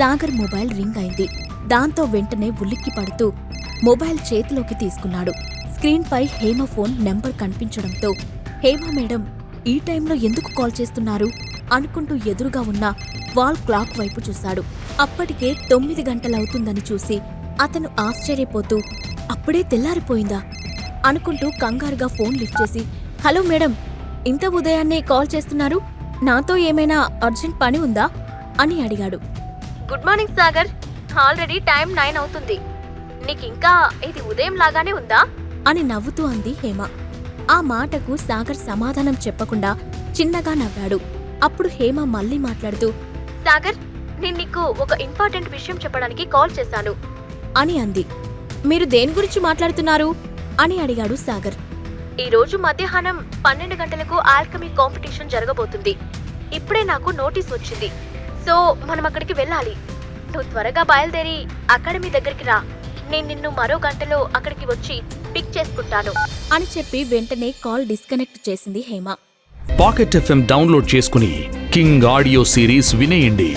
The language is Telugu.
సాగర్ మొబైల్ రింగ్ అయింది. దాంతో వెంటనే ఉలిక్కి పడుతూ మొబైల్ చేతిలోకి తీసుకున్నాడు. స్క్రీన్పై హేమ ఫోన్ నెంబర్ కనిపించడంతో హేమ మేడం ఈ టైంలో ఎందుకు కాల్ చేస్తున్నారు? అనుకుంటూ ఎదురుగా ఉన్న వాల్ క్లాక్ వైపు చూశాడు. అప్పటికే తొమ్మిది గంటలవుతుందని చూసి అతను ఆశ్చర్యపోతూ అప్పుడే తెల్లారిపోయిందా? అనుకుంటూ కంగారుగా ఫోన్ లిఫ్ట్ చేసి హలో మేడం ఇంత ఉదయాన్నే కాల్ చేస్తున్నారు? నాతో ఏమైనా అర్జెంట్ పని ఉందా? అని అడిగాడు. Good morning Sagar. Already time nine అవుతుంది. నీకు ఇంకా ఇది ఉదయం లాగానే ఉందా? అని నవ్వుతూ అంది హేమ. ఆ మాటకు సాగర్ సమాధానం చెప్పకుండా చిన్నగా నవ్వాడు. అప్పుడు హేమ మళ్ళీ మాట్లాడుతూ సాగర్ నేను నీకు ఒక ఇంపార్టెంట్ విషయం చెప్పడానికి కాల్ చేశాను. అని అంది. మీరు దేని గురించి మాట్లాడుతున్నారు? అని అడిగాడు సాగర్. ఈ రోజు మధ్యాహ్నం పన్నెండు గంటలకు ఆల్కమీ కాంపిటీషన్ జరగబోతుంది. ఇప్పుడే నాకు నోటీస్ వచ్చింది. సో మనం అక్కడికి వెళ్ళాలి. నువ్వు త్వరగా బయలుదేరి అకాడమీ దగ్గరికి రా. నేను నిన్ను మరో గంటలో అక్కడికి వచ్చి పిక్ చేసుకుంటాను. అని చెప్పి వెంటనే కాల్ డిస్కనెక్ట్ చేసింది హేమ. పాకెట్ ఎఫ్ఎం డౌన్లోడ్ చేసుకుని కింగ్ ఆడియో సిరీస్ వినేయండి.